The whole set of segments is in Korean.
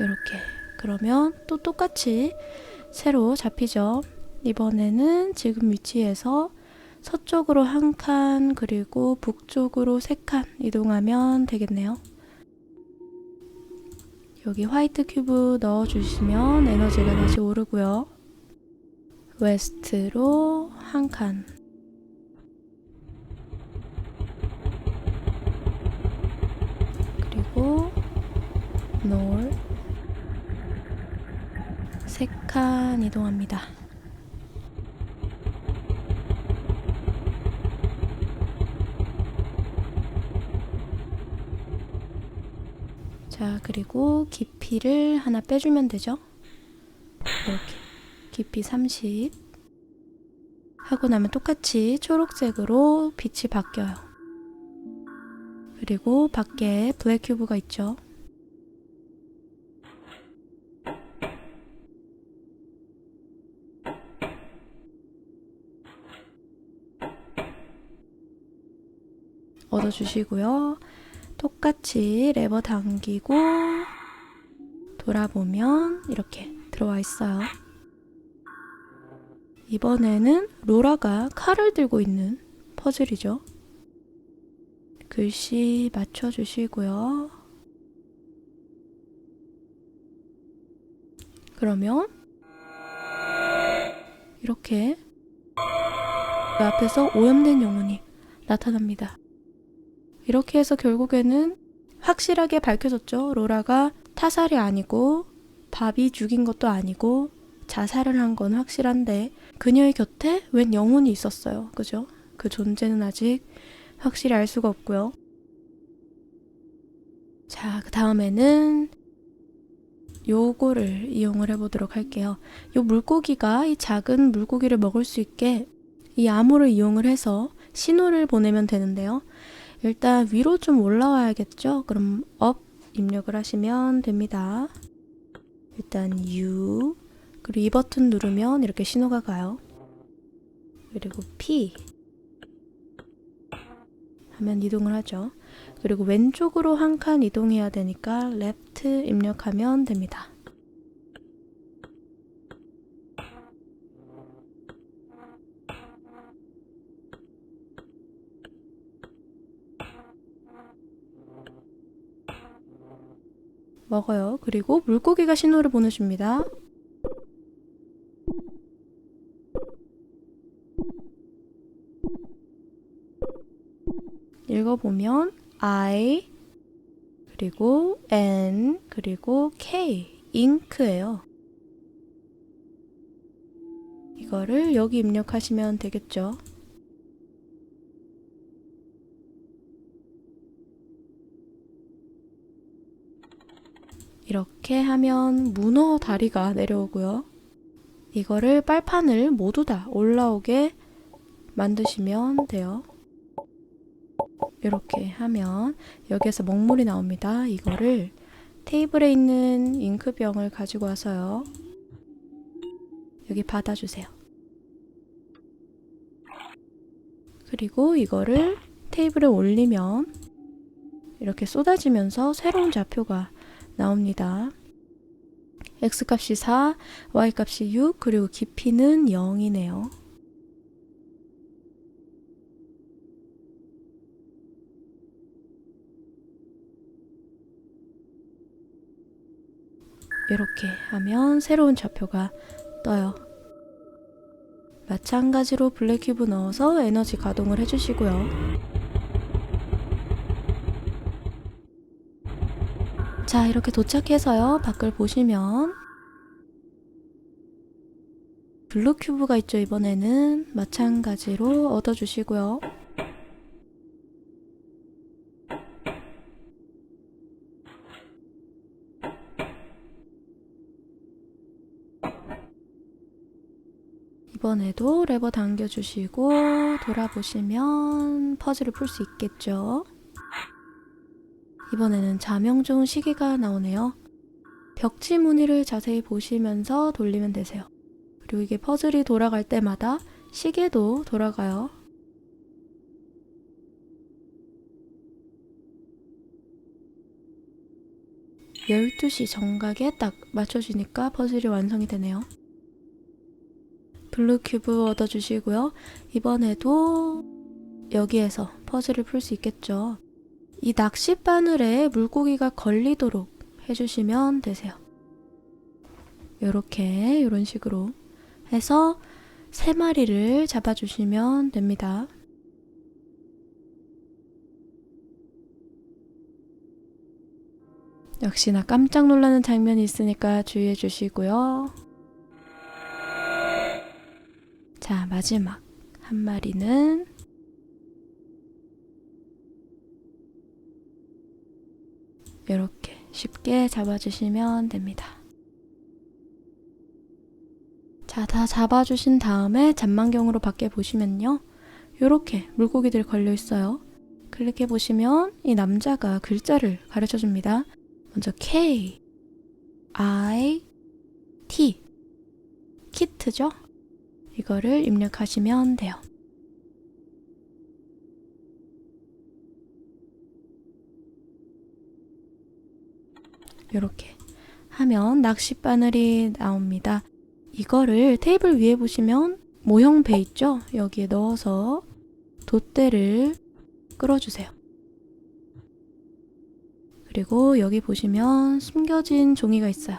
이렇게. 그러면 또 똑같이 새로 잡히죠. 이번에는 지금 위치에서 서쪽으로 한 칸, 그리고 북쪽으로 세 칸 이동하면 되겠네요. 여기 화이트 큐브 넣어주시면 에너지가 다시 오르고요. 웨스트로 한 칸. 그리고 놀세 칸 이동합니다. 자, 그리고 깊이를 하나 빼주면 되죠. 이렇게. 깊이 30. 하고 나면 똑같이 초록색으로 빛이 바뀌어요. 그리고 밖에 블랙 큐브가 있죠. 얻어주시고요. 똑같이 레버 당기고 돌아보면 이렇게 들어와 있어요. 이번에는 로라가 칼을 들고 있는 퍼즐이죠. 글씨 맞춰주시고요. 그러면 이렇게 그 앞에서 오염된 영혼이 나타납니다. 이렇게 해서 결국에는 확실하게 밝혀졌죠. 로라가 타살이 아니고 밥이 죽인 것도 아니고 자살을 한 건 확실한데 그녀의 곁에 웬 영혼이 있었어요. 그죠? 그 존재는 아직 확실히 알 수가 없고요. 자, 그 다음에는 요거를 이용을 해보도록 할게요. 요 물고기가 이 작은 물고기를 먹을 수 있게 이 암호를 이용을 해서 신호를 보내면 되는데요. 일단 위로 좀 올라와야겠죠? 그럼 업 입력을 하시면 됩니다. 일단 U 그리고 이 버튼 누르면 이렇게 신호가 가요. 그리고 P 하면 이동을 하죠. 그리고 왼쪽으로 한 칸 이동해야 되니까 left 입력하면 됩니다. 먹어요. 그리고 물고기가 신호를 보내줍니다. 읽어보면 I 그리고 N 그리고 K 잉크예요. 이거를 여기 입력하시면 되겠죠. 이렇게 하면 문어 다리가 내려오고요. 이거를 빨판을 모두 다 올라오게 만드시면 돼요. 이렇게 하면 여기에서 먹물이 나옵니다. 이거를 테이블에 있는 잉크병을 가지고 와서요. 여기 받아주세요. 그리고 이거를 테이블에 올리면 이렇게 쏟아지면서 새로운 좌표가 나옵니다. x값이 4, y값이 6, 그리고 깊이는 0이네요. 이렇게 하면 새로운 좌표가 떠요. 마찬가지로 블랙큐브 넣어서 에너지 가동을 해주시고요. 자, 이렇게 도착해서요. 밖을 보시면 블루 큐브가 있죠. 이번에는 마찬가지로 얻어주시고요. 이번에도 레버 당겨주시고 돌아보시면 퍼즐을 풀 수 있겠죠. 이번에는 자명 좋은 시계가 나오네요. 벽지 무늬를 자세히 보시면서 돌리면 되세요. 그리고 이게 퍼즐이 돌아갈 때마다 시계도 돌아가요. 12시 정각에 딱 맞춰주니까 퍼즐이 완성이 되네요. 블루 큐브 얻어주시고요. 이번에도 여기에서 퍼즐을 풀 수 있겠죠. 이 낚시 바늘에 물고기가 걸리도록 해주시면 되세요. 요렇게 이런 식으로 해서 세 마리를 잡아주시면 됩니다. 역시나 깜짝 놀라는 장면이 있으니까 주의해 주시고요. 자, 마지막 한 마리는 이렇게 쉽게 잡아주시면 됩니다. 자, 다 잡아주신 다음에 잔망경으로 밖에 보시면요. 이렇게 물고기들 걸려 있어요. 클릭해 보시면 이 남자가 글자를 가르쳐 줍니다. 먼저 K, I, T. 키트죠? 이거를 입력하시면 돼요. 이렇게 하면 낚시 바늘이 나옵니다. 이거를 테이블 위에 보시면 모형 배 있죠? 여기에 넣어서 돛대를 끌어주세요. 그리고 여기 보시면 숨겨진 종이가 있어요.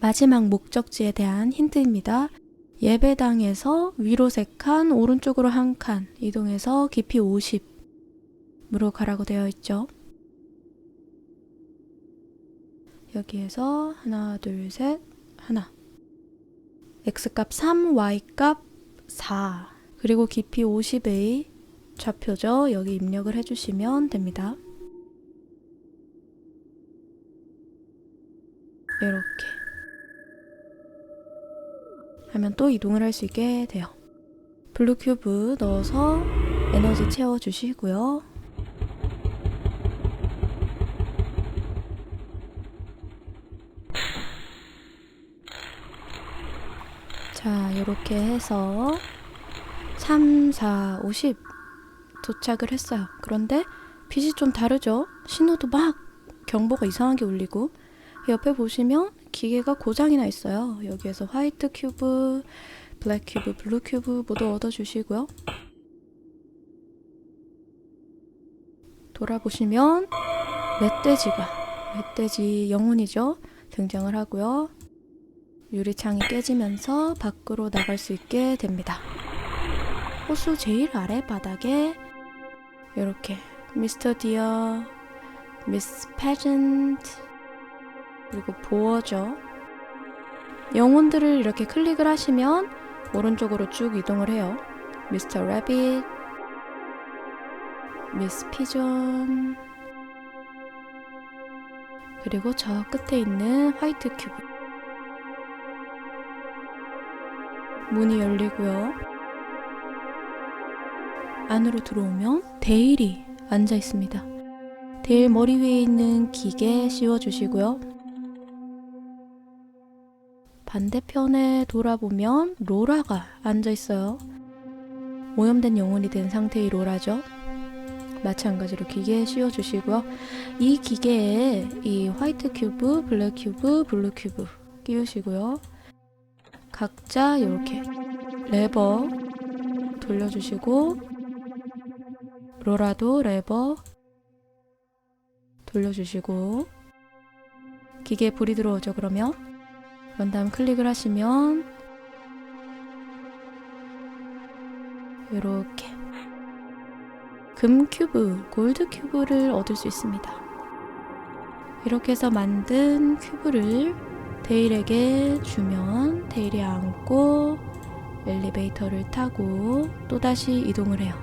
마지막 목적지에 대한 힌트입니다. 예배당에서 위로 3칸, 오른쪽으로 1칸 이동해서 깊이 50으로 가라고 되어 있죠. 여기에서 하나, 둘, 셋, 하나. x값 3, y값 4. 그리고 깊이 50의 좌표죠. 여기 입력을 해주시면 됩니다. 이렇게 하면 또 이동을 할 수 있게 돼요. 블루 큐브 넣어서 에너지 채워 주시고요. 자, 이렇게 해서 3, 4, 50 도착을 했어요. 그런데 빛이 좀 다르죠? 신호도 막 경보가 이상하게 울리고 옆에 보시면 기계가 고장이 나 있어요. 여기에서 화이트 큐브, 블랙 큐브, 블루 큐브 모두 얻어주시고요. 돌아보시면 멧돼지가 멧돼지 영혼이죠. 등장을 하고요. 유리창이 깨지면서 밖으로 나갈 수 있게 됩니다. 호수 제일 아래 바닥에 이렇게 미스터 디어, 미스 패전트 그리고 보어죠. 영혼들을 이렇게 클릭을 하시면 오른쪽으로 쭉 이동을 해요. 미스터 래빗, 미스 피존, 그리고 저 끝에 있는 화이트 큐브. 문이 열리고요. 안으로 들어오면 데일이 앉아 있습니다. 데일 머리 위에 있는 기계 씌워주시고요. 반대편에 돌아보면 로라가 앉아 있어요. 오염된 영혼이 된 상태의 로라죠. 마찬가지로 기계에 씌워주시고요. 이 기계에 이 화이트 큐브, 블랙 큐브, 블루 큐브 끼우시고요. 각자 이렇게 레버 돌려주시고 로라도 레버 돌려주시고 기계에 불이 들어오죠 그러면 그런 다음 클릭을 하시면 이렇게 금 큐브, 골드 큐브를 얻을 수 있습니다. 이렇게 해서 만든 큐브를 데일에게 주면 데일이 안고 엘리베이터를 타고 또다시 이동을 해요.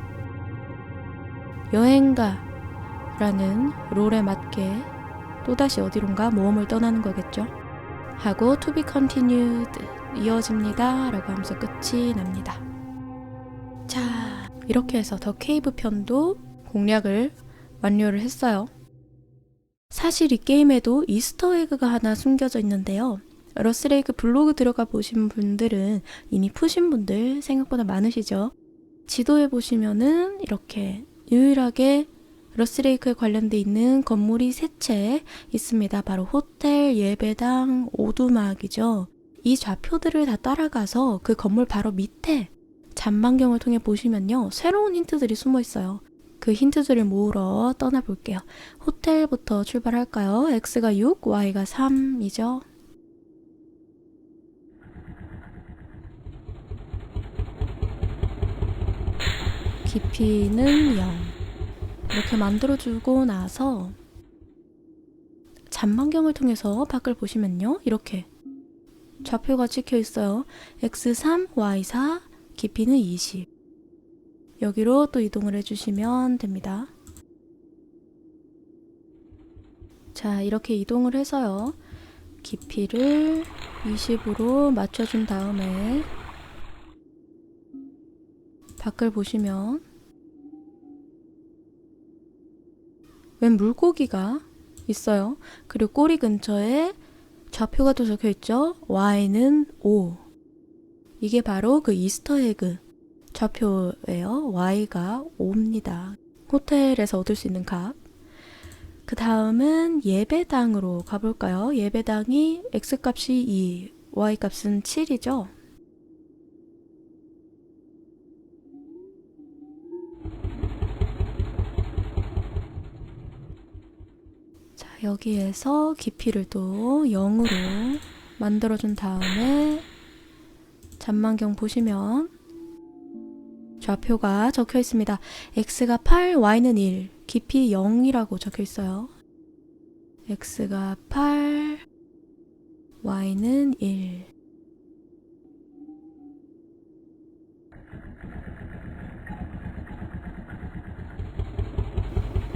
여행가라는 롤에 맞게 또다시 어디론가 모험을 떠나는 거겠죠. 하고 to be continued 이어집니다 라고 하면서 끝이 납니다. 자, 이렇게 해서 더 케이브 편도 공략을 완료를 했어요. 사실 이 게임에도 이스터 에그가 하나 숨겨져 있는데요. 러스레이크 블로그 들어가 보신 분들은 이미 푸신 분들 생각보다 많으시죠? 지도에 보시면은 이렇게 유일하게 러스레이크에 관련돼 있는 건물이 세 채 있습니다. 바로 호텔, 예배당, 오두막이죠. 이 좌표들을 다 따라가서 그 건물 바로 밑에 잔망경을 통해 보시면요. 새로운 힌트들이 숨어 있어요. 그 힌트들을 모으러 떠나볼게요. 호텔부터 출발할까요? X가 6, Y가 3이죠. 깊이는 0. 이렇게 만들어주고 나서 잔망경을 통해서 밖을 보시면요. 이렇게 좌표가 찍혀 있어요. x3, y4, 깊이는 20. 여기로 또 이동을 해주시면 됩니다. 자, 이렇게 이동을 해서요. 깊이를 20으로 맞춰준 다음에 밖을 보시면 웬 물고기가 있어요. 그리고 꼬리 근처에 좌표가 또 적혀 있죠. Y는 5. 이게 바로 그 이스터 에그 좌표예요. Y가 5입니다. 호텔에서 얻을 수 있는 값. 그 다음은 예배당으로 가볼까요? 예배당이 X 값이 2, Y 값은 7이죠. 자, 여기에서 깊이를 또 0으로 만들어준 다음에 잔망경 보시면 좌표가 적혀 있습니다. x가 8, y는 1, 깊이 0이라고 적혀 있어요. x가 8, y는 1.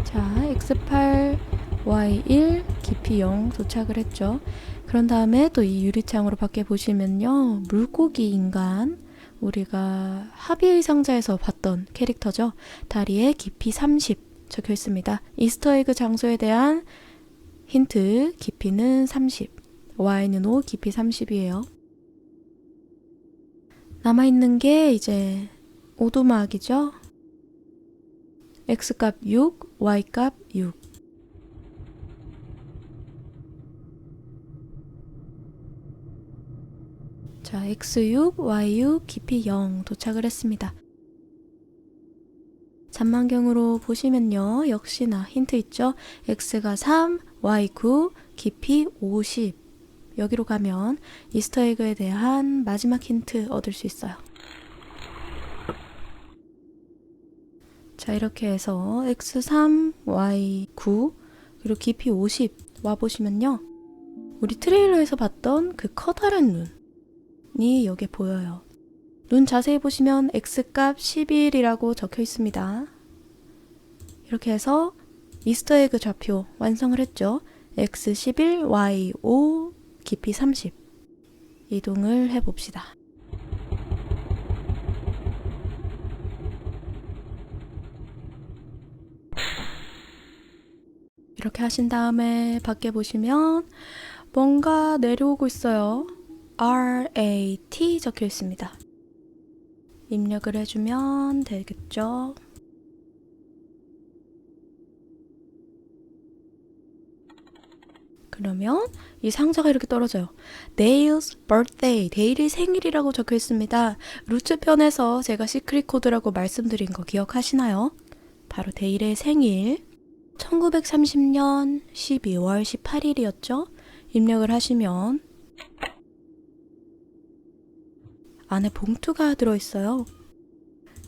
자, x8, y1, 깊이 0 도착을 했죠. 그런 다음에 또 이 유리창으로 밖에 보시면요. 물고기 인간, 우리가 합의의 상자에서 봤던 캐릭터죠. 다리에 깊이 30 적혀 있습니다. 이스터에그 장소에 대한 힌트, 깊이는 30. Y는 5, 깊이 30이에요. 남아있는 게 이제 오두막이죠. X값 6, Y값 6. 자, X6, Y6, 깊이 0 도착을 했습니다. 잔망경으로 보시면요. 역시나 힌트 있죠? X가 3, Y9, 깊이 50. 여기로 가면 이스터에그에 대한 마지막 힌트 얻을 수 있어요. 자, 이렇게 해서 X3, Y9, 그리고 깊이 50 와보시면요. 우리 트레일러에서 봤던 그 커다란 눈. 이 여기에 보여요. 눈 자세히 보시면 x값 11이라고 적혀 있습니다. 이렇게 해서 이스터에그 좌표 완성을 했죠. x 11, y 5, 깊이 30 이동을 해봅시다. 이렇게 하신 다음에 밖에 보시면 뭔가 내려오고 있어요. RAT 적혀 있습니다. 입력을 해주면 되겠죠. 그러면 이 상자가 이렇게 떨어져요. Dale's birthday, 데일의 생일이라고 적혀 있습니다. 루트 편에서 제가 시크릿 코드라고 말씀드린 거 기억하시나요? 바로 데일의 생일. 1930년 12월 18일이었죠? 입력을 하시면 안에 봉투가 들어있어요.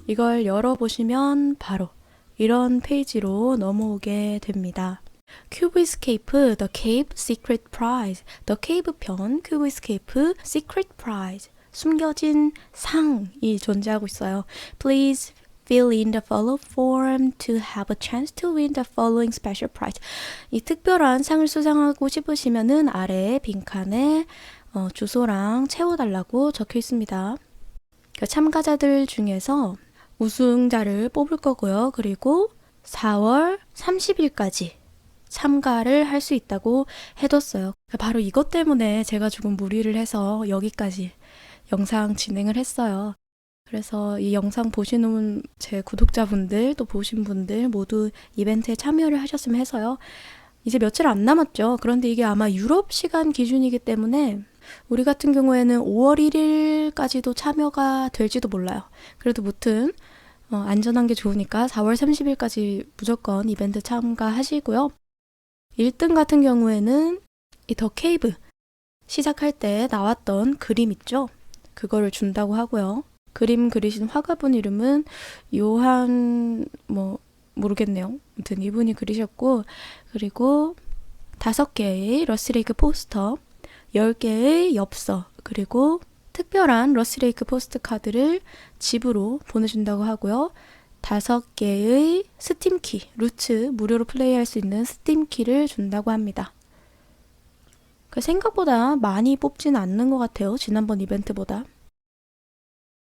이걸 열어보시면 바로 이런 페이지로 넘어오게 됩니다. 큐브 이스케이프 The Cave Secret Prize The Cave 편 큐브 이스케이프 Secret Prize 숨겨진 상이 존재하고 있어요. Please fill in the follow form to have a chance to win the following special prize. 이 특별한 상을 수상하고 싶으시면은 아래 빈칸에 어, 주소랑 채워달라고 적혀 있습니다. 그 참가자들 중에서 우승자를 뽑을 거고요. 그리고 4월 30일까지 참가를 할 수 있다고 해뒀어요. 바로 이것 때문에 제가 조금 무리를 해서 여기까지 영상 진행을 했어요. 그래서 이 영상 보시는 제 구독자분들 또 보신 분들 모두 이벤트에 참여를 하셨으면 해서요. 이제 며칠 안 남았죠. 그런데 이게 아마 유럽 시간 기준이기 때문에 우리 같은 경우에는 5월 1일까지도 참여가 될지도 몰라요. 그래도 무튼 어, 안전한 게 좋으니까 4월 30일까지 무조건 이벤트 참가하시고요. 1등 같은 경우에는 이 더 케이브 시작할 때 나왔던 그림 있죠? 그거를 준다고 하고요. 그림 그리신 화가분 이름은 요한 뭐 모르겠네요. 아무튼 이분이 그리셨고 그리고 다섯 개의 러스레이크 포스터, 열 개의 엽서, 그리고 특별한 러스레이크 포스트 카드를 집으로 보내준다고 하고요. 다섯 개의 스팀키, 루츠 무료로 플레이할 수 있는 스팀키를 준다고 합니다. 그 생각보다 많이 뽑진 않는 것 같아요. 지난번 이벤트보다.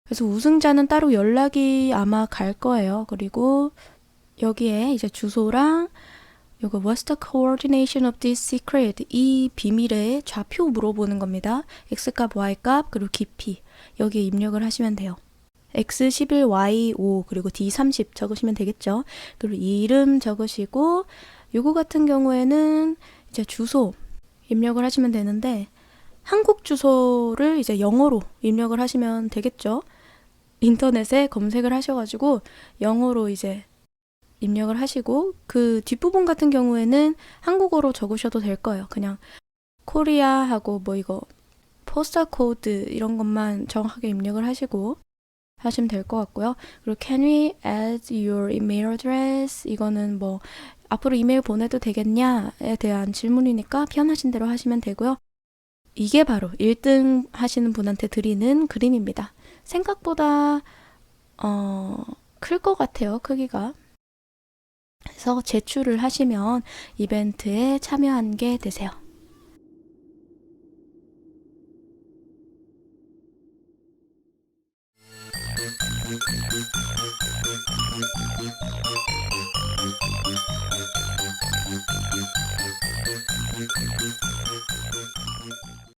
그래서 우승자는 따로 연락이 아마 갈 거예요. 그리고 여기에 이제 주소랑 요거 What's the coordination of this secret? 이 비밀의 좌표 물어보는 겁니다. x값, y값, 그리고 깊이 여기에 입력을 하시면 돼요. x11, y5 그리고 d30 적으시면 되겠죠. 그리고 이름 적으시고 요거 같은 경우에는 이제 주소 입력을 하시면 되는데 한국 주소를 이제 영어로 입력을 하시면 되겠죠. 인터넷에 검색을 하셔가지고 영어로 이제 입력을 하시고 그 뒷부분 같은 경우에는 한국어로 적으셔도 될 거예요. 그냥 코리아 하고 뭐 이거 포스터 코드 이런 것만 정확하게 입력을 하시고 하시면 될 것 같고요. 그리고 can we add your email address 이거는 뭐 앞으로 이메일 보내도 되겠냐에 대한 질문이니까 편하신 대로 하시면 되고요. 이게 바로 1등 하시는 분한테 드리는 그림입니다. 생각보다 어, 클 것 같아요. 크기가. 해서 제출을 하시면 이벤트에 참여한 게 되세요.